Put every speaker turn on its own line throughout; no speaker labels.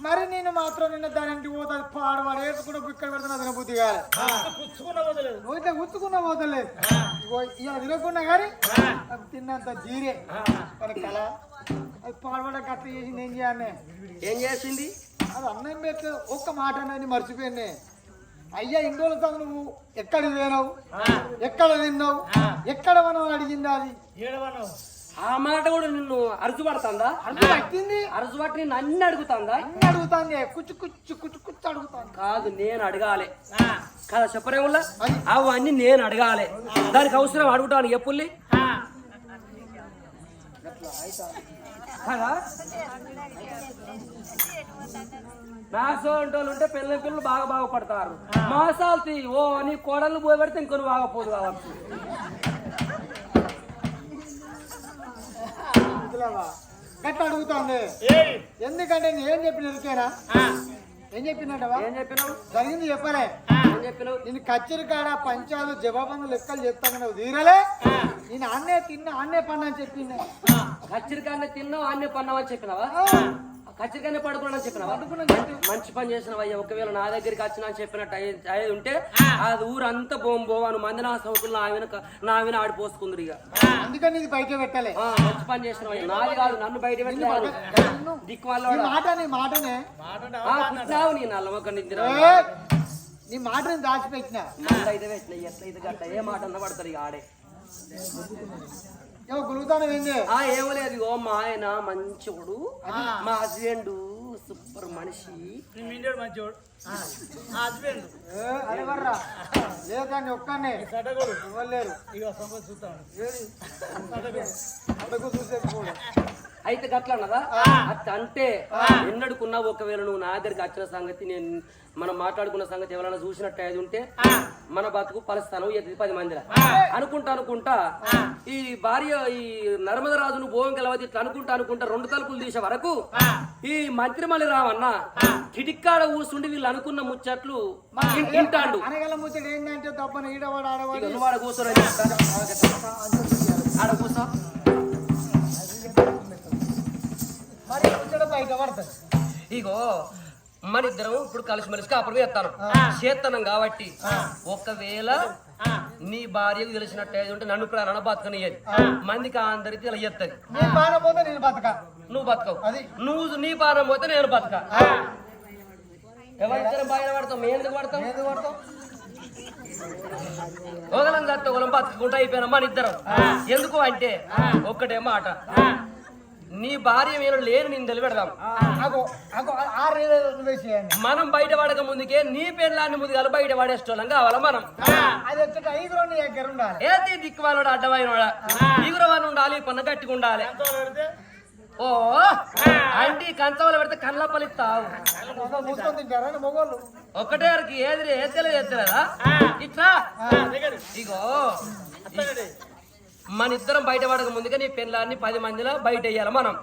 మరి నేను మాత్రం నిన్న దాని ఇంటికి పోతా పాడవాడు వేసుకుంటే ఇక్కడ పెడుతున్నా తిన బుద్ధి
వదలేదు
నువ్వు ఇట్లా గుచ్చుకున్నా పోతలేదు. ఇక తినకున్నా కానీ అది తిన్నంత జీరే. మరి కళ. అది పాడవాడ కట్ట చేసింది ఏం చేయాలి
ఏం చేసింది?
అది అన్నం పెట్టి ఒక్క మాట అనేది మర్చిపోయానే అయ్యా ఇన్ని రోజులతో నువ్వు ఎక్కడ పోయినావు ఎక్కడ తిన్నావు? ఎక్కడ మనం అడిగింది అది?
ఏడవన్నావు
ఆ మాట కూడా నిన్ను అరుచు పడుతుందా
అర్థం పట్టింది.
అరుచు పట్టి నిన్ను అన్ని అడుగుతుందా?
అన్ని అడుగుతాంది. కుచ్చు కుచ్చు కుచ్చు కుచ్చు అడుగుతాంది.
కాదు నేను అడగాలి. కదా చెప్పరేముల్లా అవన్నీ నేను అడగాలి. దానికి అవసరం అడుగుతాను ఎప్పుల్లి కదా? నాసోంటోళ్ళు ఉంటే పిల్లల పిల్లలు బాగా బాగుపడతారు. మోసాలు తీ ఓ నీ కోడలు పోయి పెడితే ఇంకొన్ని బాగపోదు కావచ్చు.
ఇదిలావా? గట్ట అడుగుతాంది?
ఏయ్!
ఎందుకంటే నేను చెప్పిన ఎరికేనా? ఏం చెప్పినట్టవా
ఏం చెప్పినావు?
జరిగింది చెప్పలే.
ఏం చెప్పినావు?
నేను కచ్చరి కాడ పంచాలు జవాబందు లెక్కలు చెప్తాను నువ్వు తీరలే? నేను అన్నే తిన్నా అన్నే పన్నా అని చెప్పింది.
కచ్చరికాయని తిన్నావు అన్నీ పన్నావని చెప్పినావా? కచ్చరికాయని పడుకున్నా చెప్పినావా? మంచి పని చేసినావు అయ్యా ఒకవేళ నా దగ్గరికి వచ్చినా అని చెప్పినట్టు అయ్యి- ఉంటే అది ఊరంతా బోం బోవాను మంది నా సౌకులు నా వెనక నా వెన ఆడిపోసుకుందరు ఇక.
అందుకని ఇది బయట పెట్టలే.
మంచి పని అయ్యా నాది కాదు నన్ను బయట పెట్టలేదు దిక్కు వల్ల
మాట మాటనే
పుట్టినావు నీ నల్లమొక్క నిద్ర
నీ మాటని దాచిపెట్టిన?
పెట్టిన ఎట్లయితే గట్ట ఏ మాట అన్న పడతారు ఇక ఆడే. ఆ ఏమో లేదు ఇగో మా ఆయన మంచోడు. మా హస్బెండ్ సూపర్ మనిషి.
మిండేడు మంచివాడు హస్బెండ్.
అరే వర్రా. లేదండి ఒక్కనే
సటగోడు.
ఇవ్వలేరు
ఇక సంపద చూస్తాను
అడుగు చూసేసుకోడు
అయితే గట్ల అన్నదా అంటే ఎన్నడుకున్నా ఒకవేళ నువ్వు నా దగ్గరికి వచ్చిన సంగతి నేను మనం మాట్లాడుకున్న సంగతి ఎవరైనా చూసినట్టు అది ఉంటే మన బతుకు పలుస్తాను ఎత్తి పది మందిరా అనుకుంటా అనుకుంటా ఈ భార్య ఈ నర్మద రాజును భోగం కలవతి ఇట్లా అనుకుంటా అనుకుంటా రెండు తలుపులు తీసే వరకు ఈ మంత్రి మళ్ళీ రావన్న కిటిక్కాడ కూర్చుండి వీళ్ళు అనుకున్న ముచ్చట్లు
అనగల ముచ్చడు ఏంటంటే తప్పన ఈడవాడు ఆడవాడు
కూర్చోరని ఆడ కూర్చో
పడుతుంది
ఇగో మన ఇద్దరం ఇప్పుడు కలిసి మెలిసి కాపురం చేస్తాను. కాబట్టి ఒకవేళ నీ భార్యకు తెలిసినట్టు ఏది ఉంటే నన్ను ప్రాణ బతకనియ్యది. మందికి అందరికి ఇలా చెప్తుంది
బతక.
నువ్వు బతకవు. నువ్వు నీ పానం పోతే నేను బతక. ఎవరిద్దరం బాగా పడతాం? మేము ఎందుకు పడతాం? ఒకలం చస్తే ఒకలం బతుకుంటా అయిపోయినా మన ఇద్దరం. ఎందుకు అంటే ఒక్కటే మాట. నీ భార్య మీద లేని నేను
వేసేయండి
మనం బయట పడక ముందుకే నీ పెళ్ళాన్ని ముందుగా బయట పడేస్తోళ్ళం కావాలా మనం? ఏది దిక్కువాడు అడ్డమైన దిగురవాడు ఉండాలి. పన్న గట్టిగా ఉండాలి. ఓ అంటీ కంచవలు పెడితే కళ్ళ పలిస్తావు
ఒక మూసుకొని తింటారా మొగోళ్ళు?
ఒక్కటే వరకు ఏది ఏతలే ఎత్తలేదా ఇట్లా? ఇగో. మన ఇద్దరం బయట పడక ముందుగా నీ పెళ్ళాన్ని పది మందిలో బయట వేయాలి మనం.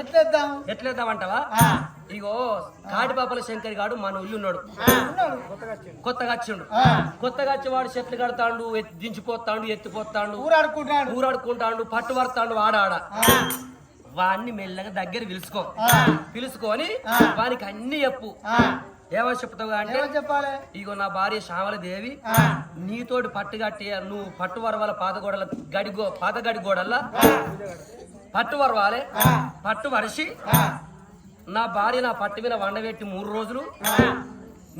ఎట్లేద్దాం?
ఎట్లేద్దామంటావా? ఇగో కాటిపాపల శంకర్ గాడు మన ఉల్లి ఉన్నాడు. కొత్తగా వచ్చిండు. కొత్తగా వచ్చి వాడు చెట్లు కడతాడు ఎత్తి దించిపోతాడు ఎత్తిపోతాడు
ఊరాడుకుంటాడు
ఊరాడుకుంటాడు పట్టు పడతాడు వాడాడ వాడిని మెల్లగా దగ్గర పిలుచుకో. పిలుచుకొని వానికి అన్ని చెప్పు. ఏమని చెప్తావు అంటే
చెప్పాలి?
ఇగో నా భార్య శ్యామల దేవి నీతోటి పట్టు కట్టి నువ్వు పట్టు వరవాల పాత గోడల గడి గో పాత గడి గోడల్లా? పట్టు వరవాలే? పట్టు వరిసి నా భార్య నా పట్టు మీద వండబెట్టి మూడు రోజులు?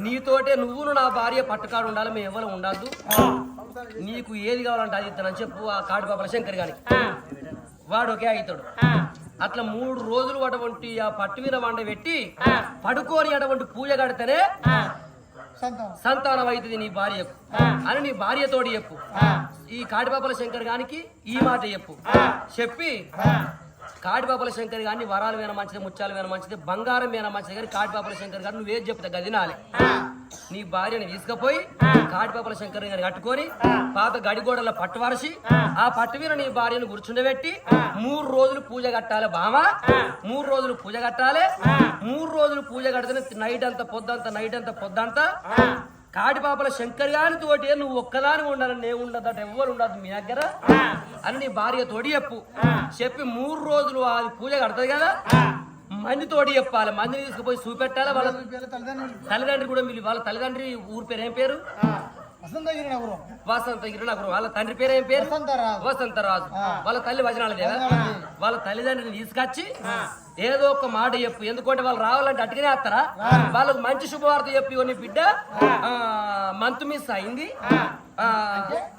నీతోటే నువ్వును నా భార్య పట్టుకాడు ఉండాలి మేము ఎవరు ఉండద్దు. నీకు ఏది కావాలంటే అది ఇస్తానని చెప్పు ఆ కాడు బాబల శంకర్ గారికి. వాడు ఒకే అవుతాడు అట్లా మూడు రోజులు అటువంటి ఆ పట్టు మీద వండబెట్టి పడుకోని అటువంటి పూజ కడితేనే
సంతం
సంతానం. అవుతుంది నీ భార్యకు అని నీ భార్యతోటి చెప్పు. ఈ కాటిపాపల శంకర్ గానికి ఈ మాట చెప్పు. చెప్పి కాటిపాపల శంకర్ గారిని వరాలు వేన మంచిది ముత్యాలు వేన మంచిది బంగారం వేన మంచిది కానీ కాటిపాపల శంకర్ గారు నువ్వేది చెప్తా గదినాలి నీ భార్యని తీసుకుపోయి కాటిపాపల శంకర్ గారిని కట్టుకొని పాత గడిగోడల పట్టువరసి ఆ పట్టు మీద నీ భార్యను కూర్చుండబెట్టి మూడు రోజులు పూజ కట్టాలి బామ మూడు రోజులు పూజ కట్టాలి. మూడు రోజులు పూజ కడితే నైట్ అంతా పొద్దంతా నైట్ అంతా పొద్దంతా కాటిపాపల శంకర్ గారి తోటి నువ్వు ఒక్కదాని ఉండాలని నేను ఉండదట ఎవ్వరు ఉండదు మీ దగ్గర? అని నీ భార్య తోడి చెప్పు చెప్పి మూడు రోజులు అది పూజ కడతది కదా? మందితోటి చెప్పాలి. మందిని తీసుకుపోయి చూపెట్టాలి వాళ్ళ తల్లిదండ్రి కూడా మిలి వాళ్ళ తల్లిదండ్రి ఊరి పేరు ఏం పేరు?
వసంత గిరినగరం.
వసంత గిరినగరం. వాళ్ళ తండ్రి పేరు ఏం పేరు?
వసంతరాజు.
వాళ్ళ తల్లి వచనాలు దేవా? వాళ్ళ తల్లిదండ్రులు తీసుకొచ్చి ఏదో ఒక మాట చెప్పు. ఎందుకంటే వాళ్ళు రావాలంటే అటుకనే వస్తారా? వాళ్ళకు మంచి శుభవార్త చెప్పి నీ బిడ్డ. మంతు మిస్ అయింది.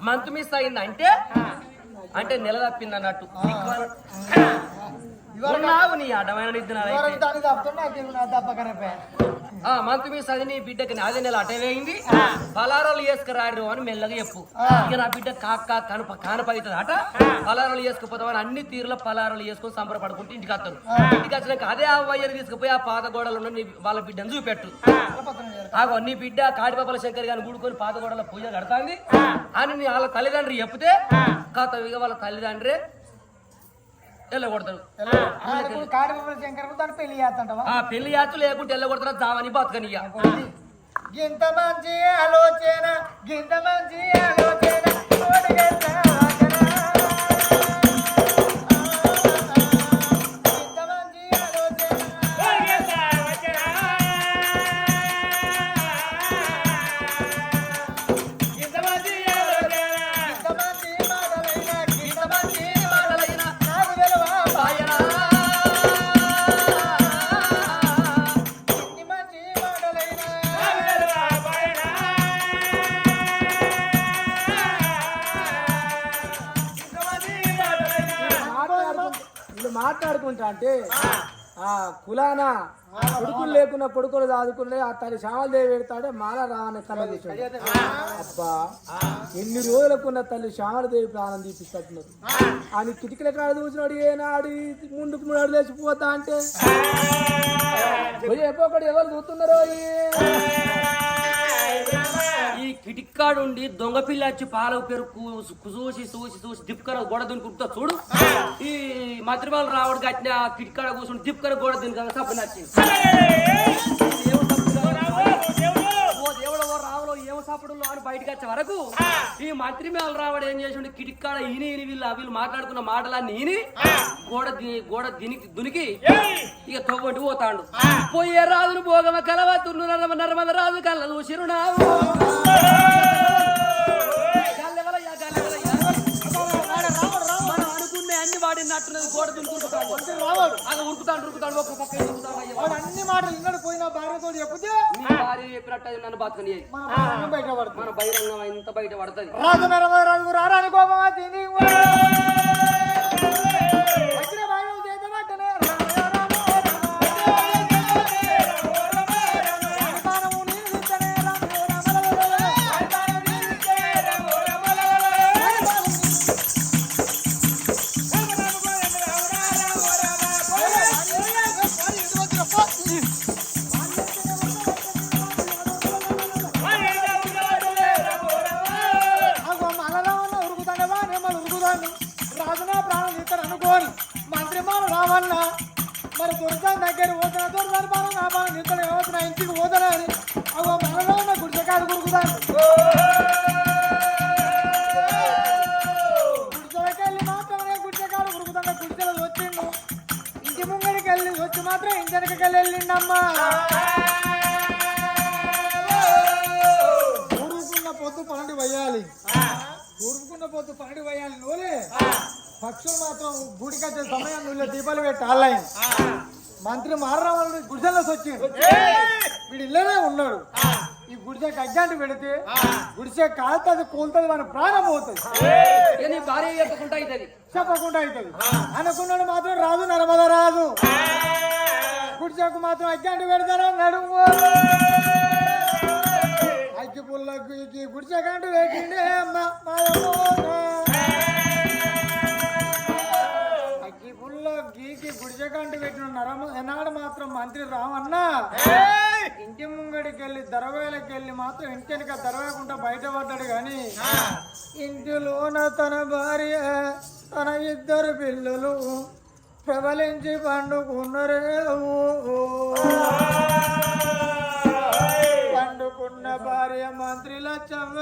మంతు మిస్ అయింది అంటే అంటే నెల తప్పింది అన్నట్టు ఉన్నావు నీ అడ్డమైన మంతు మీ సది నీ బిడ్డకి అదే నెల అటే వేయింది పలారాలు వేసుకురాడు అని మెల్లగా చెప్పు. ఇక నా బిడ్డ కాక కనప కానపవుతుంది అట పలారాలు వేసుకుపోతామని అన్ని తీరులో పలారాలు వేసుకొని సంబరపడుకుంటూ ఇంటికి వస్తారు. ఇంటికి వచ్చినాక అదే ఆ వయ్యని తీసుకుపోయి ఆ పాత గోడలు ఉన్న నీ వాళ్ళ బిడ్డను చూపెట్టు. ఆగో నీ బిడ్డ కాటిపాపల శంకర్ గారిని గుడుకొని పాత గోడల పూజ కడతాంది. అని వాళ్ళ తల్లిదండ్రి చెప్తే కాత ఇక వాళ్ళ తల్లిదండ్రి
శంకర్ దాన్ని పెళ్ళి చేస్తుంటావా
ఆ పెళ్ళి యాత్ర లేకుంటే వెళ్ళగొడతారా జావని బతకనియ్య.
గింత మంచి ఆలోచన గింత మంచి ఆలోచన.
మాట్లాడుకుంటా అంటే ఆ. కులాన కొడుకులు లేకున్న కొడుకులు చదువుకునే ఆ తల్లి శామల దేవి పెడతాడే మాల రావని కళ్ళ కూర్చోండి అబ్బా ఎన్ని రోజులకున్న తల్లి శ్యామల దేవి ప్రాణం తీపిస్తున్నారు అని కిటికల కాడ చూసినాడు ఏనాడు ముందుకు మూడు లేచిపోతా అంటే పోయి ఎప్పొకడు ఎవరు చూస్తున్నారో ఈ?
కిటిక్కాడు ఉండి దొంగ పిల్ల వచ్చి పాల పెరుగు చూసి చూసి చూసి దిప్పుకర గోడ దునుకుంటా చూడు. ఈ మంత్రిమాల రావడు కట్టిన ఆ కిటిక్కాడ కూర్చుని దిప్పుకర గోడ దునుక తప్పు నచ్చింది. సపడులో అని బయటకు వచ్చే వరకు ఈ మంత్రి మేళ రావడు ఏం చేసిండు? కిటిక్కాడ ఈని ఈని వీళ్ళు వీళ్ళు మాట్లాడుకున్న మాటలన్నీ ఈని గోడ గోడ దినికి దునికి ఇక తవ్వంటి పోతాండు. పోయే రాజును భోగమ కలవతున్న నర్మ నర్మద రాజు కళ్ళ చిరునావు అనుకునే అన్ని వాడినట్టున్నది గోడ దునుకుంటాడు అలా ఉరుకుతాడు ఉరుకుతాడు ఒక పక్క ఉరుకుతాడు.
వాడు అన్ని మాటలు ఇన్నడు పోయిన భార్యతో చెప్తే
నీ భార్య చెప్పినట్టు అది నన్ను బతకని
బయట పడుతుంది.
మన బహిరంగం ఎంత బయట పడుతుంది?
రాజు నరమ రాజు రారాని కోపమా తిని ఊరుకున్న పొద్దు పన్నెండు వేయాలి ఊరుకున్న పొద్దు పన్నెండు వేయాలి నూనె పక్షులు మాత్రం గుడికి వచ్చే సమయం నువ్వు దీపాలు పెట్టి ఆన్లైన్. మంత్రి మారడం వల్ల గుడిసెలోకి వచ్చిండు వీడు ఇల్లనే ఉన్నాడు. ఈ గుడిసెకి అజ్జాంటి పెడితే గుడిసె కాలుతుంది కూలుతుంది మన ప్రాణం పోతుంది.
నీ భార్య చెప్పకుండా అవుతుంది?
చెప్పకుండా అవుతుంది. అనుకున్నాడు మాత్రం రాదు నర్మద రాదు. గుడిసెకు మాత్రం అజ్జాంటి పెడతారా నడుము అగ్గి పుల్లకు గుడిసెకంటూ పెట్టిండే అమ్మ మాయమ్మ. అగ్గి పుల్ల గీకి గుడిసెకంటూ పెట్టిన నరమ ఎనాడు మాత్రం మంత్రి రామన్న? ఇంటి ముంగడికి వెళ్ళి దరవేలకి వెళ్ళి మాత్రం ఇంటి వెనక దరవేయకుండా బయటపడ్డాడు కానీ ఇంటిలోన తన భార్య తన ఇద్దరు పిల్లలు ప్రబలించి పండుకున్నరే పండుకున్న భార్య మంత్రి లచ్చమ్మ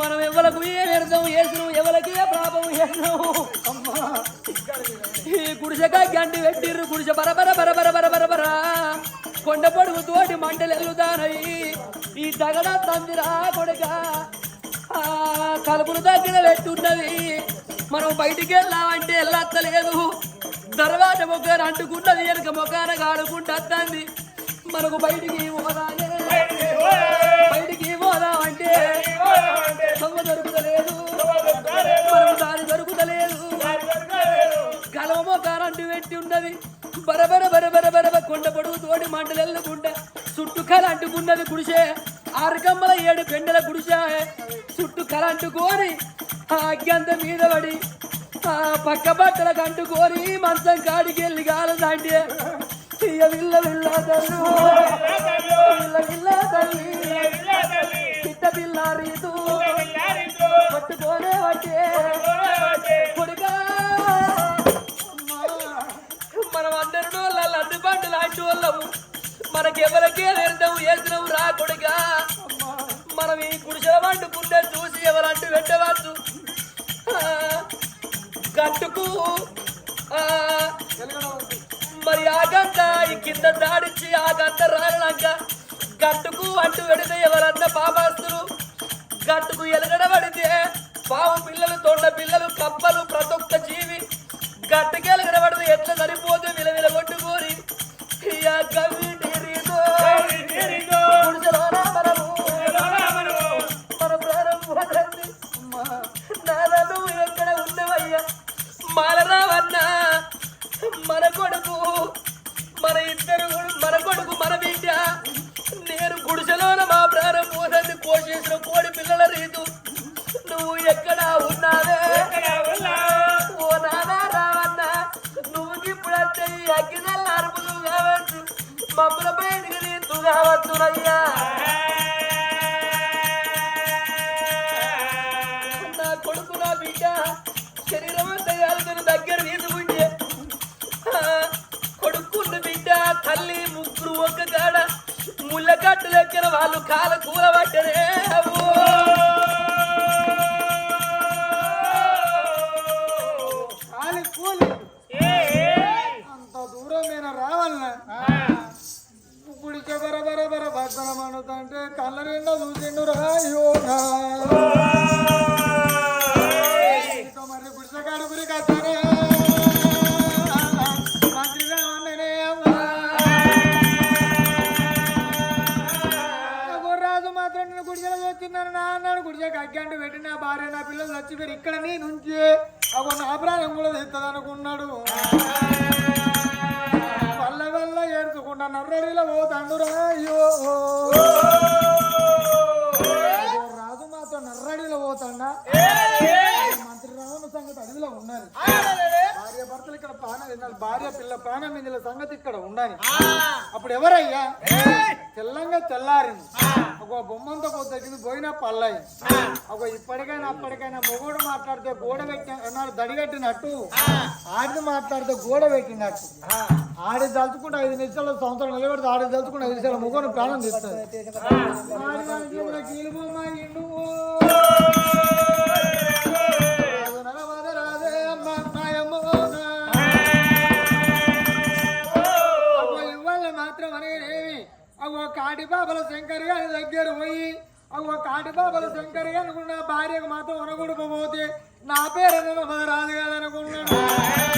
మనం
ఎవలకు ఏ వ్యర్థం వేసినాం ఎవరికి ఏ పాపం వేసినాం ఈ గుడిసెగా గండి పెట్టిర్రు. గుడిసె బరబర బరబర బరబర బరా కొండ పొడుగు తోటి మంటలు ఎల్లుతానయి ఈ దగడ తందిరా కొడుక. తలుపులు దగ్గర పెట్టున్నది. మనం బయటికి వెళ్ళామంటే వెళ్ళత్తలేదు తర్వాత మొక్కను అంటుకున్నది వెనుక మొక్కన కాడుకుంటుంది మనకు బయటికి పోదానే ఉన్నది. బరబర బరబర బరబ కొండ పొడుగు తోటి మంటలు ఎల్లుకుంటా చుట్టూ కల అంటుకున్నది గుడిసే. ఆరు కమ్మల ఏడు పెండల గుడిసే. చుట్టూ కల అంటుకొని ఆ అగ్గంత మీద పడి ఆ పక్క బట్టలకు అంటుకొని మంచం కాడికి వెళ్ళి కాలదంటే ఇయ్య విల్ల విల్ల తల్లు. విల్ల విల్ల తల్లి. పిట్ట పిల్ల రీతు పట్టుకోనే వచ్చే కొడుకా ఎవరికే నిర్ణయం వేసినవు రా మనం ఈ గుడిసెల వండుకుంటే చూసి ఎవరంటూ పెట్టవచ్చు గట్టుకు మరి ఆ గంట ఈ కింద దాడిచ్చి ఆ గంట రాలినాక గట్టుకు అంటూ పెడితే ఎవరన్నా పాపాస్తులు? గట్టుకు ఎలగడ పడితే పావు పిల్లలు తొండ పిల్లలు కప్పలు ప్రతి ఒక్క జీవి గట్టుకి ఎలగడ పడితే ఎట్లా సరిపో మమ్మల బయటికి నా కొడుకు నా బిడ్డ శరీరం అంతా దగ్గర తీసుకుంటే కొడుకున్న బిడ్డ తల్లి ముగ్గురు ఒక్క కాడ ముళ్ళకట్టు లెక్కన వాళ్ళు కాల కూల పట్టరే
చూసిండు రాయోగా ఇక మరి గుడిసెకాడు గురి కట్టానే రాజు మాత్రం గుడిసెలో వచ్చిన్నాను నా అన్నాడు. గుడిసెకి అగ్గంటు పెట్టి నా భార్య నా పిల్లలు చచ్చిపోయారు ఇక్కడ నీ నుంచి అగో నా ప్రాణం కూడా తెస్తుంది అనుకున్నాడు వల్ల వల్ల ఏడుచుకుంటా నర్రడిలో పోతాండురా అయ్యో నర్రడిలో పోతాడా మంత్రి రావణ సంగతి అడవిలో ఉండాలి. భార్య భర్తలు ఇక్కడ ప్రాణం తినాలి. భార్య పిల్ల ప్రాణం మీద సంగతి ఇక్కడ ఉండాలి. అప్పుడు ఎవరయ్యా? తెల్లంగా తెల్లారింది. ఒక బొమ్మంతో తగ్గింది పోయినా పల్లాయి ఒక ఇప్పటికైనా అప్పటికైనా మొగోడు మాట్లాడితే గోడ పెట్టిన దడిగట్టినట్టు ఆడిది మాట్లాడితే గోడ పెట్టినట్టు. ఆడి తలుచుకుంటే ఐదు నిమిషాలు సంవత్సరం నిలబెడితే ఆడి తలుచుకుంటే ఐదు నిమిషాలు మొగోడు ప్రాణం తీస్తుంది అగో మాత్రం కాటి బాబల శంకర్ గారి దగ్గర పోయి అగో కాటి బాబల శంకర్ గారు అనుకున్న భార్యకు మాత్రం ఉనగొడుకపోతే నా పేరు నడమద రాదు కాదనుకున్నాడు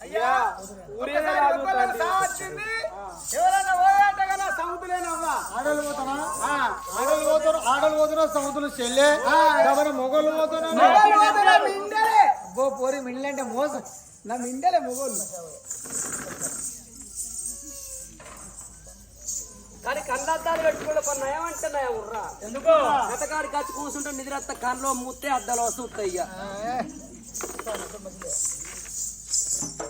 అయ్యా.
పోయాట కదా
ఆడలు పోతానా ఆడలు పోతారు? ఆడలు పోతున్నా సముద్రులు చెల్లె? ఎవరు మొగలు పోతున్నా
అబ్బో పోరి మిండ్లంటే మోసం. నా మిండలే మొగోళ్ళు.
కానీ కళ్ళద్దాలు పెట్టుకుంటే పని నయం అంటే నయం ఉర్రా
ఎందుకో
గతకాడికి వచ్చి కూర్చుంటే నిద్రత్త కళ్ళలో ముత్తే అద్దాలు వస్తుంటాయి 放了这么久。